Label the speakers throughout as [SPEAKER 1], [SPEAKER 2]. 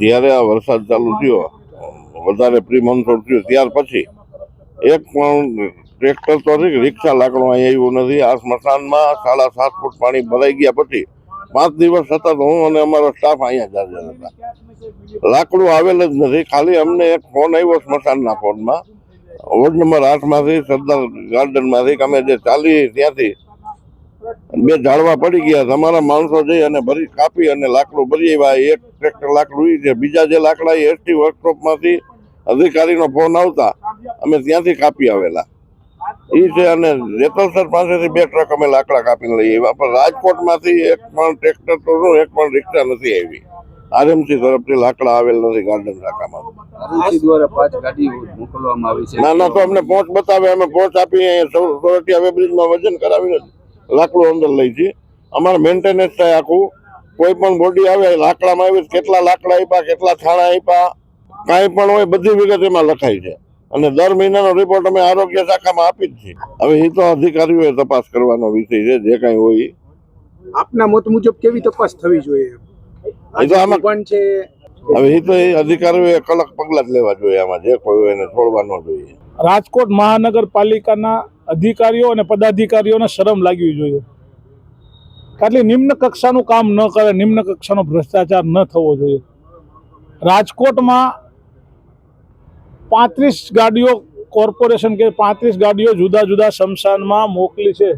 [SPEAKER 1] જ્યારે આ વરસાદ ચાલુ થયો, વધારે પ્રી મોન્સૂન થયું, ત્યાર પછી એક પણ ટ્રેક્ટર તો રિક્ષા લાકડું અહીં આવ્યું નથી. આ સ્મશાનમાં સાડા સાત ફૂટ પાણી ભરાઈ ગયા પછી પાંચ દિવસ સતત હું અને અમારો સ્ટાફ અહીંયા હાજર હતા. લાકડું આવેલ જ નથી. ખાલી અમને એક ફોન આવ્યો સ્મશાનના ફોનમાં. વોર્ડ નંબર આઠમાંથી સરદાર ગાર્ડનમાંથી અમે જે ચાલી ત્યાંથી બે ઝાડવા પડી ગયા. તમારા માણસો જઈ અને ભરી, કાપી અને લાકડું ભરી આવ્યા. એક ટ્રેક્ટર લાકડું છે. બીજા જે લાકડા એ એસટી વર્કશોપમાંથી અધિકારીનો ફોન આવતા અમે ત્યાંથી કાપી આવેલા. એ છે અને રેતલસર પાસેથી બે ટ્રક અમે લાકડા કાપીને લઈ આવ્યા. પણ રાજકોટમાંથી એક પણ ટ્રેક્ટર તો શું એક પણ રિક્ષા નથી આવી. આરએમસી તરફથી લાકડા આવેલ નથી ગાર્ડન શાખામાં. ના ના તો અમને પહોંચ બતાવે. અમે પહોંચ આપી સોરઠિયા વેબ્રિજમાં વજન કરાવીને લાકડું અંદર લઈ છીએ. અમારે મેન્ટેનન્સ થાય આખું. કોઈ પણ બોડી આવે લાકડામાં આવી કેટલા લાકડા આપ્યા કેટલા છાણા આપ્યા કાંઈ પણ હોય બધી વિગત એમાં લખાય છે. અને દર મહિનાનો રિપોર્ટ અમે આરોગ્ય શાખામાં આપી જ છીએ. હવે એ તો અધિકારીઓએ તપાસ કરવાનો વિષય છે જે કાંઈ હોય
[SPEAKER 2] આપના મત મુજબ કેવી તપાસ થવી જોઈએ? છે.
[SPEAKER 1] હવે એ તો એ અધિકારીઓએ કડક પગલાં જ લેવા જોઈએ આમાં જે કોઈ હોય એને છોડવા ન જોઈએ.
[SPEAKER 3] રાજકોટ મહાનગરપાલિકાના અધિકારીઓ અને પદાધિકારીઓને શરમ લાગવી જોઈએ. ખાલી નિમ્ન કક્ષાનું કામ ન કરે, નિમ્ન કક્ષાનો ભ્રષ્ટાચાર ન થવો જોઈએ. રાજકોટમાં પાંત્રીસ ગાડીઓ કોર્પોરેશન કે પાંત્રીસ ગાડીઓ જુદા જુદા શમશાનમાં મોકલી છે.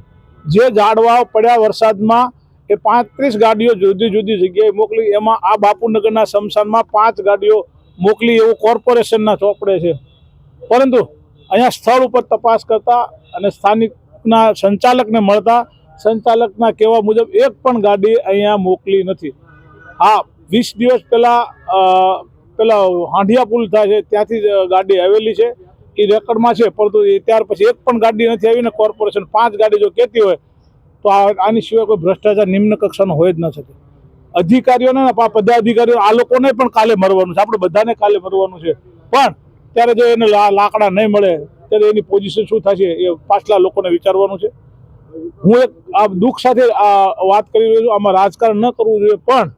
[SPEAKER 3] જે ઝાડવાઓ પડ્યા વરસાદમાં એ પાંત્રીસ ગાડીઓ જુદી જુદી જગ્યાએ મોકલી, એમાં આ બાપુનગરના શમશાનમાં પાંચ ગાડીઓ મોકલી એવું કોર્પોરેશનના ચોપડે છે. પરંતુ અહીંયા સ્થળ ઉપર તપાસ કરતા અને સ્થાનિકના સંચાલકને મળતા સંચાલકના કહેવા મુજબ એક પણ ગાડી અહીંયા મોકલી નથી. હા, વીસ દિવસ પહેલા પેલા હાંઢિયા પુલ થાય છે, ત્યાંથી ગાડી આવેલી છે. એ રેકર્ડમાં છે, પરંતુ ત્યાર પછી એક પણ ગાડી નથી આવીને કોર્પોરેશન પાંચ ગાડી જો કહેતી હોય, તો આની સિવાય કોઈ ભ્રષ્ટાચાર, નિમ્ન કક્ષાનો હોય જ ન શકે. અધિકારીઓને બધા અધિકારીઓ આ લોકોને પણ કાલે મરવાનું છે. આપણે બધાને કાલે મરવાનું છે. પણ ત્યારે જો એને લાકડા નહીં મળે, ત્યારે એની પોઝિશન શું થશે, એ પાછલા લોકોને વિચારવાનું છે. હું એક આ દુઃખ સાથે આ વાત કરી રહ્યો છું આમાં રાજકારણ ન કરવું જોઈએ પણ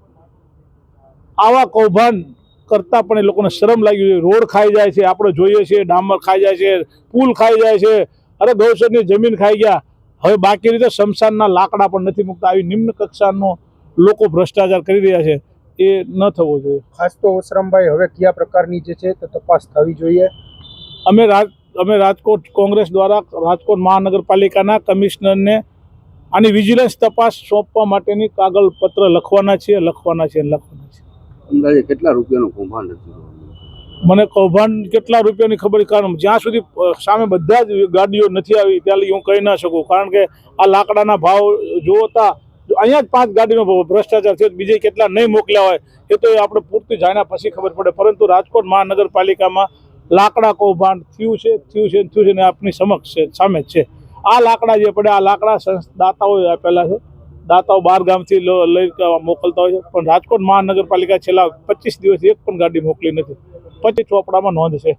[SPEAKER 3] આવા કૌભાંડ કરતાં પણ એ લોકોને શરમ લાગી જોઈએ. રોડ ખાઈ જાય છે આપણે જોઈએ છીએ ડામર ખાઈ જાય છે પુલ ખાઈ જાય છે. અરે ગૌસરની જમીન ખાઈ ગયા. હવે બાકી રીતે શમશાનના લાકડા પણ નથી મૂકતા. આવી નિમ્ન કક્ષાનો લોકો ભ્રષ્ટાચાર કરી રહ્યા છે. એ ન થવો જોઈએ.
[SPEAKER 2] ખાસ તો ઓસરામભાઈ હવે કયા પ્રકારની જે છે તે તપાસ થવી જોઈએ?
[SPEAKER 3] અમે રાજ અમે રાજકોટ કોંગ્રેસ દ્વારા રાજકોટ મહાનગરપાલિકાના કમિશનરને આની વિજિલન્સ તપાસ સોંપવા માટેની કાગળ પત્ર લખવાના છીએ લખવાના છીએ લખવાના છીએ.
[SPEAKER 4] અંદાજે કેટલા રૂપિયાનું કૌભાંડ હતું?
[SPEAKER 3] મને કૌભાંડ કેટલા રૂપિયાની ખબર કારણ જ્યાં સુધી સામે બધા જ ગાડીઓ નથી આવી ત્યાં હું કહી ના શકું. કારણ કે આ લાકડાના ભાવ જોતા અહીંયા જ પાંચ ગાડીનો ભ્રષ્ટાચાર છે બીજે કેટલા નહીં મોકલ્યા હોય એ તો આપણે પૂરતી જાણ્યા પછી ખબર પડે. પરંતુ રાજકોટ મહાનગરપાલિકામાં લાકડા કૌભાંડ થયું છે થયું છે થયું છે ને આપની સમક્ષ છે, સામે છે. આ લાકડા જે પડે આ લાકડા દાતાઓએ આપેલા છે. દાતાઓ બાર ગામથી લઈ મોકલતા હોય છે. પણ રાજકોટ મહાનગરપાલિકા છેલ્લા પચીસ દિવસથી એક પણ ગાડી મોકલી નથી. પચીસ ચોપડામાં નોંધ છે.